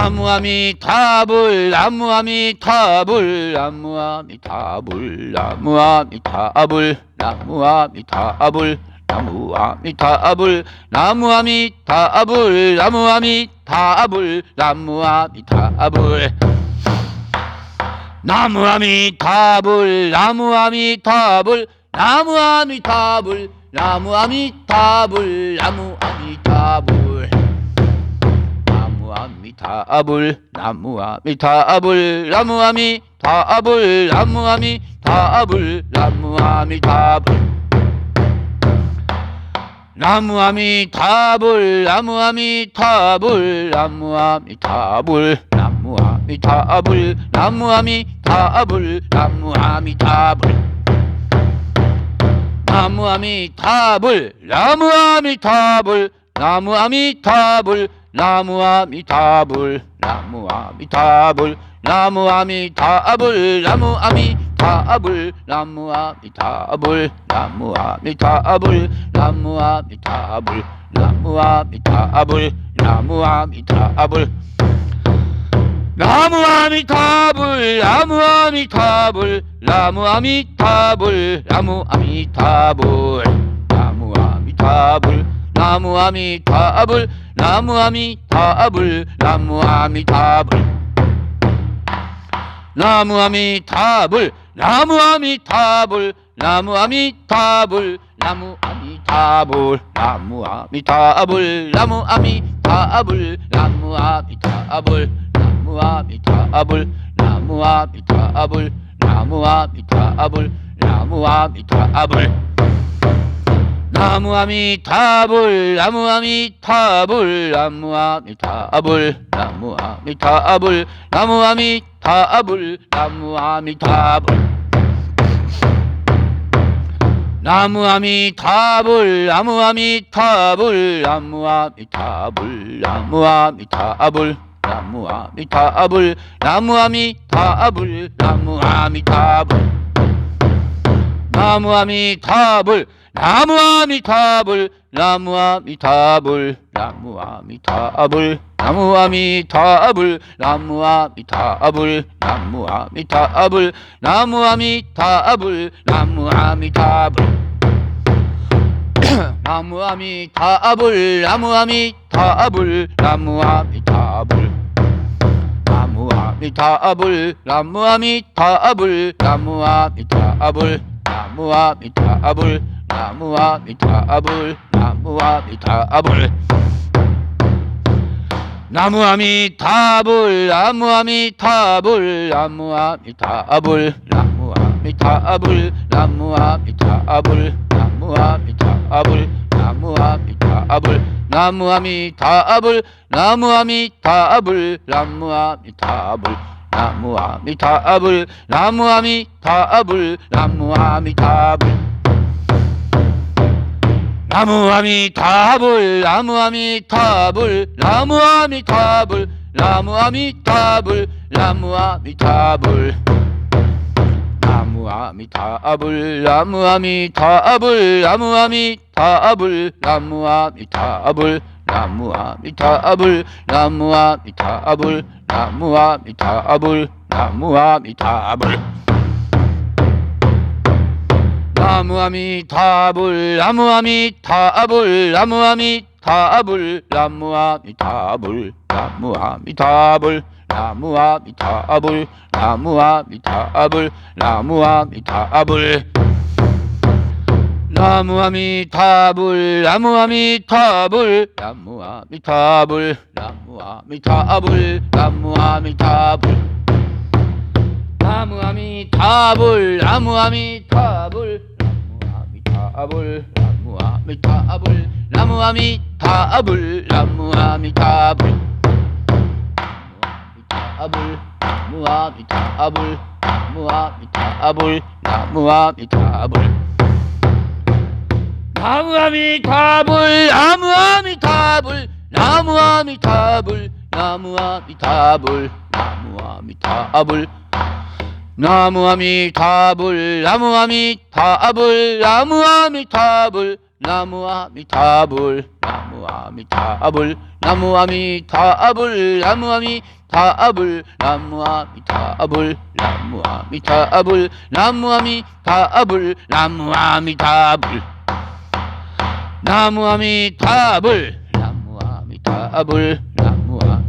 나무아미타불 나무아미타불 나무아미타불 나무아미타불 나무아미타불 나무아미타불 나무아미타불 나무아미타불 나무아미타불 나무아미타불 나무아미타불 나무아미타불 나무아미타불 나무아미 타불 나무아미타불 나무아미타불 나무아미타불 나무아미타불 나무아미타불 나무아미타불 나무아미타불 나무아미타불 나무아미타불 나무아미타불 나무아미타불 나무아미타불 나무아미타불 나무아미타불 나무아미타불 나무아미타불 나무아미타불 나무아미타불 나무아미타불 나무아미타불 나무아미타불 나무아미타불 나무아미타불 나무아미타불 나무아미타불 나무아미타불 나무아미타불 나무아미타불 나무아미타불 나무아미타불 나무아미타불 나무아미타불 나무아미타불 나무아미타불 나무아미타불 나무아미타불 나무아미타불 나무아미타불 나무아미타불 나무아미타불 나무아미타불 나무아미 타불 나무아미 타불 나무아미 타불 나무아미 타불 나무아미 타불 나무아미 타불 나무아미 타불 나무아미 타불 나무아미 타불 나무아미 타불 나무아미 타불 나무아미 타불 나무아미 타불 나무아미 타불 나무아미타불 나무아미타불 나무아미타불 나무아미타불 나무아미타불 나무아미타불 나무아미타불 나무아미타불 나무아미타불 나무아미타불 나무아미타불 나무아미타불 나무아미타불 나무아미타불 나무아미타불 나무아미타불 나무아미타불 나무아미타불 나무아미타불 나무아미타불 나무아미타불 나무아미타불 나무아미타불 나무아미타불 나무아미타불 나무아미타불 나무아미타불 나무아미타불 나무아미타불 나무아미타불 나무아미타불 나무아미타불 나무아미타불 나무아미타불 나무아미타불 나무아미타불 나무아미타불 나무아미타불 나무아미타불 나무아미타불 나무아미타불 나무아미타불 나무아미타불 나무아미 타불 나무아미 타불 나무아미 타불 나무아미 타불 나무아미 타불 나무아미 타불 나무아미 타불 나무아미 타불 나무아미 타불 나무아미 타불 나무아미 타불 나무아미 타불 나무아미 타불 나무아미 타불 나무아미 타불 나무아미 타불 나무아미 타불 나무아미 타불 나무아미 타불 나무아미 타불 나무아미 타불 나무아미 타불 나무아미 타불 나무아미 타불 나무아미타불 나무아미타불 나무아미타불 나무아미타불 나무아미 타불 나무아미 타불 나무아미 타불 나무 아미 타불 나무 아미 타불 나무 아미 타불 나무 아미 타불 나무 아미 타불 나무 아미 타불 나무 아미 타불 나무 아미 타불 나무 아미 타불 나무 아미 타불 나무 아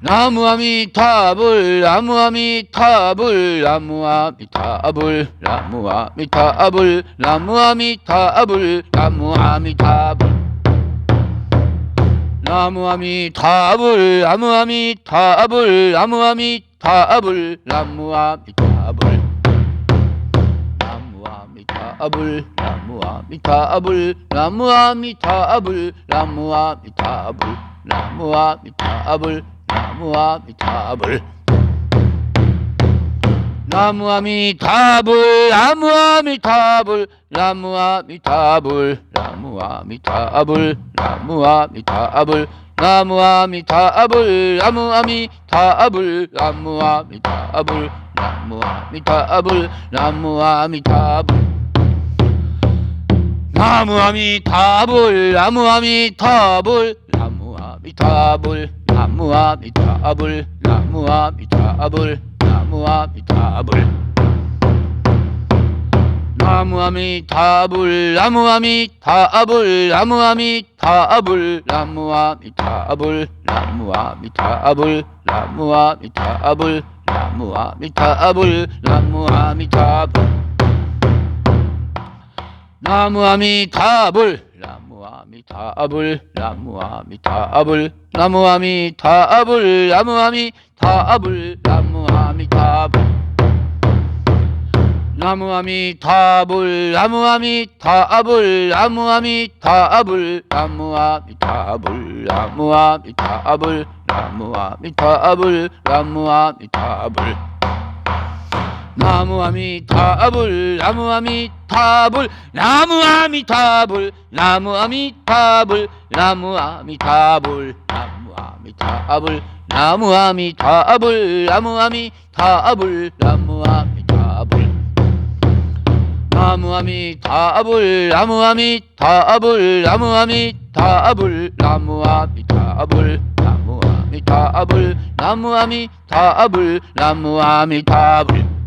나무 아미타불 나무 아미타불 나무 아미타불 나무 아미타불 나무 아미타불 나무 아미타불 나무 아미타불 나무 아미타불 나무 아미타불 나무 아미타불 나무 아미타불 나무 아미타불 나무 아미타불 나무 아미타불 나무 아미타불 나무 아미타불 나무 아미타불 나무 아미타불 나무 아미타불 나무 아미타불 나무 아미타불 나무 아미타불 나무 아미타불 나무 아미타불 나무 아미타불 나무 아미타불 나무 아미타불 나무 아미타불 나무 아미타불 나무 아미타불 나무 아미 타불 나무 아미 타불 나무 아미 타불 나무 아미 타불 나무 아미 타불 나무 아미 타불 나무 아미 타불 나무 아미 타불 나무 아미 타불 나무 아미타불 나무 아미타불 나무 아미타불 나무 아미타불 나무 아미타불 나무 아미타불 나무 아미타불 나무 아미타불 나무 아미타불 나무 아미타불 나무 아미타불 나무 아미타불 나무 아미타불 나무 아미타불 나무 아미 타불 나무 아미 타불 나무 아미 타불 나무 아미 타불 나무 아미 타불 나무 아미 타불 나무 아미 타불 나무 아미 타불 나무 아미 타불 나무 아미 타불 나무 아미 타불 나무 아미 타불 나무 아미 타불 나무 아미 타불 나무 아미 타불 나무 아미 타불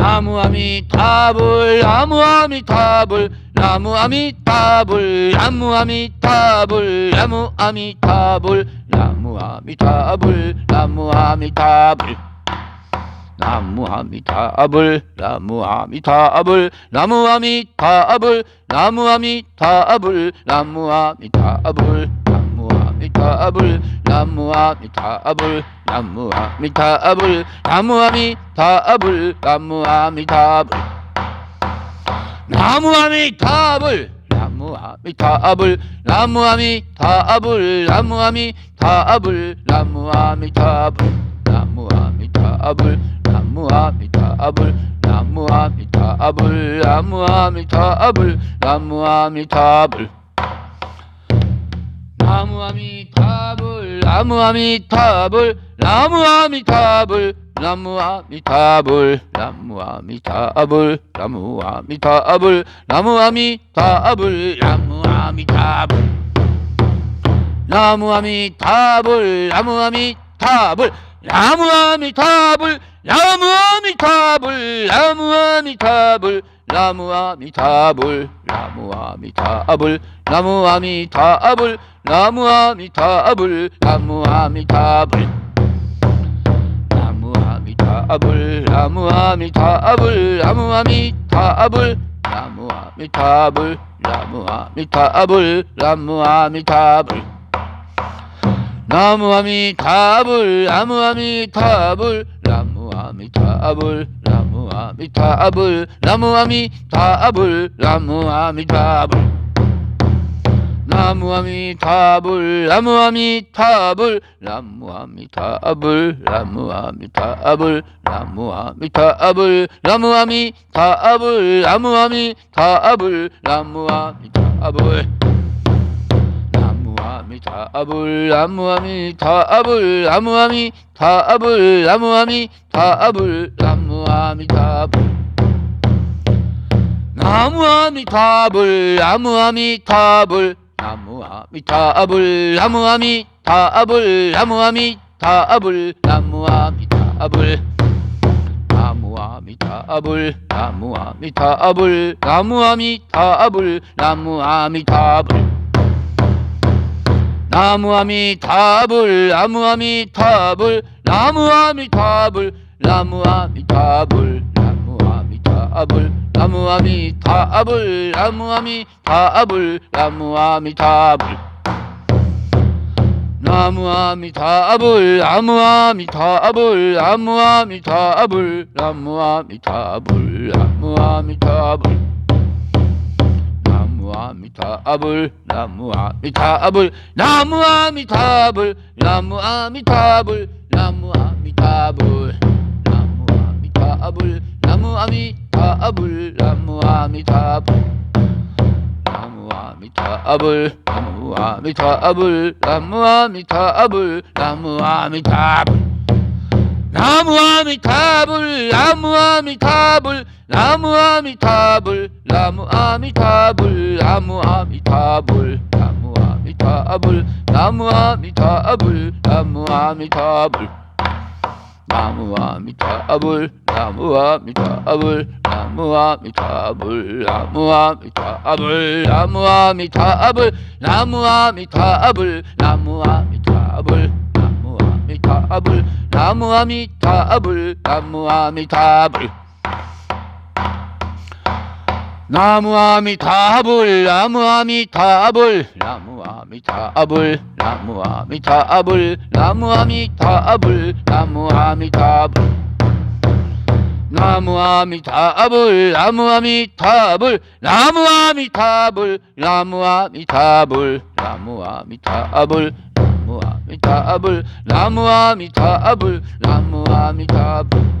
나무 아미 타불 나무 아미 타불 나무 아미 타불 나무 아미 타불 나무 아미 타불 나무 아미 타불 나무 아미 타불 나무 아미 타불 나무 아미 타불 나무 아미 타불 나무 아미 타불 나무 아미 타불 나무 아 미타불 나무 아 미타불 나무 아 미타불 나무 아 미타불 나무 아 미타불 나무 아 미타불 나무 아 미타불 나무 아 미타불 나무 아 미타불 나무 아 미타불 나무 아 미타불 나무 아 미타불 나무 아 미타불 나무 아 미타불 나무 아 미타불 나무 아미타불 나무 아미타불 나무 아미타불 나무 아미타불 나무 아미타불 나무 아미타불 나무 아미타불 나무 아미타불 나무 아미타불 나무 아미타불 나무 아미타불 나무 아미타불 나무 아미타불 나무 아미타불 나무 아미타불 나무 아미타불 나무 아미타불 나무 아미타불 나무 아미타불 나무 아미타불 나무 아미타불 나무 아미타불 나무 아미타불 나무 아미타불 나무 아미타불 나무 아미타불 나무 아미타불 나무 아미타불 나무 아미타불 나무 아미타불 나무아미타불 나무아미타불 나무아미타불 나무아미타불 나무아미타불 나무아미타불 나무아미타불 나무아미타불 나무아미타불 나무아미타불 나무아미타불 나무아미타불 나무 아미타불 나무 아미타불 나무 아미타불 나무 아미타불 나무 아미타불 나무 아미타불 나무 아미타불 나무 아미타불 나무 아미타불 나무 아미타불 나무 아미타불 나무 아미타불 나무 아미타불 나무 아미타불 나무아미타불 나무아미타불 나무아미타불 나무아미타불 나무아미타불 나무아미타불 나무아미타불 나무아미타불 나무아미타불 나무아미타불 나무아미타불 나무아미타불 나무아미타불 나무아미타불 나무아미타불 나무아미타불 나무 아미타불 나무 아미타불 나무 아미타불 나무 아미타불 나무 아미타불 나무 아미타불 나무 아미타불 나무 아미타불 나무 아미타불 나무 아미타불 나무 아미타불 나무아미타불 나무아미타불 나무아미타불 나무아미타불 나무아미타불 나무아미타불 나무아미타불 나무아미타불 나무아미타불 나무아미타불 나무아미타불 나무아미타불 나무아미타불 나무아미타불 나무아미타불 나무아미타불 나무아미타불 나무아미타불 나무아미타불 나무아미타불 나무아미타불 나무아미타불 나무아미타불 나무아미타불 나무아미타불 나무아미타불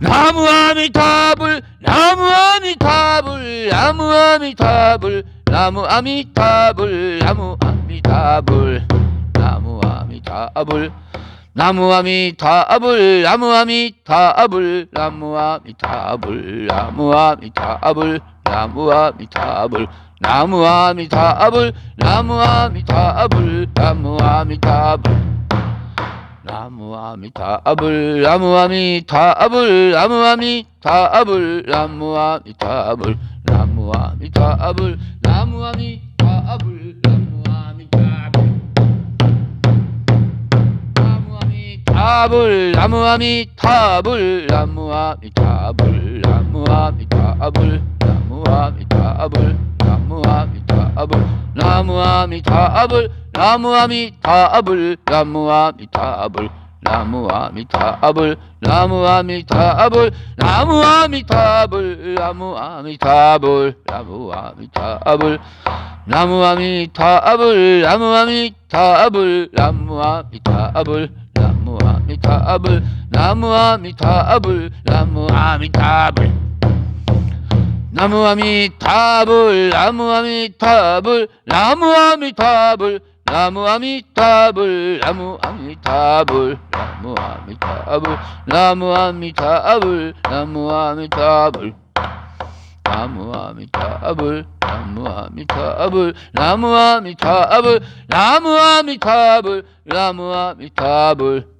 나무아미타불 나무아미타불 나무아미타불 나무아미타불 나무아미타불 나무아미타불 나무아미타불 나무아미타불 나무아미타불 나무아미타불 나무아미타불 나무아미타불 나무아미타불 나무아미타불 나무아미타불 나무아미타불 나무아미타불 나무아미타불 나무아미타불 나무아미타불 나무아미타불 나무아미타불 나무아미타불 나무아미타불 나무아미타불 나무아미타불 나무아미 타불 나무아미 타불 나무아미 타불 나무아미 타불 나무아미 타불 나무아미 타불 나무아미 타불 나무아미 타불 나무아미 타불 나무아미 타불 나무아미 타불 나무아미 타불 나무아미 타불 나무아미 타불 나무아미 타불 나무아미타불 나무아미타불 나무아미타불 나무아미타불 나무아미타불 나무아미타불 나무아미타불 나무아미타불 나무아미타불 나무아미타불 나무아미타불 나무아미타불 나무아미타불 나무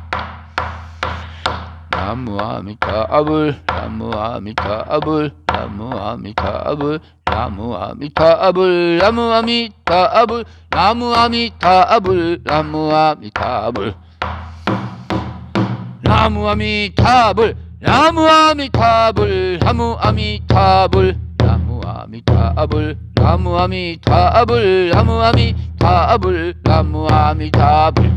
나무 아미타불 나무 아미타불 나무 아미타불 나무 아미타불 나무 아미타불 나무 아미타불 나무 아미타불 나무 아미타불 나무 아미타불 나무 아미타불 나무 아미타불 나무 아미타불 나무 아미타불 나무 아미타불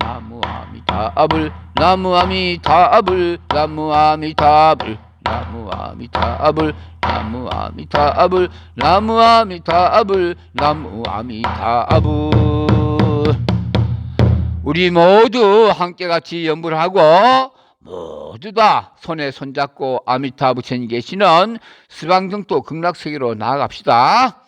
나무 아미타불 나무 아미타불 나무 아미타불 나무 아미타불 나무 아미타불 나무 아미타불 나무 아미타불 우리 모두 함께 같이 연불을 하고 모두 다 손에 손잡고 아미타불 천 계시는 스방정도 극락세계로 나아갑시다.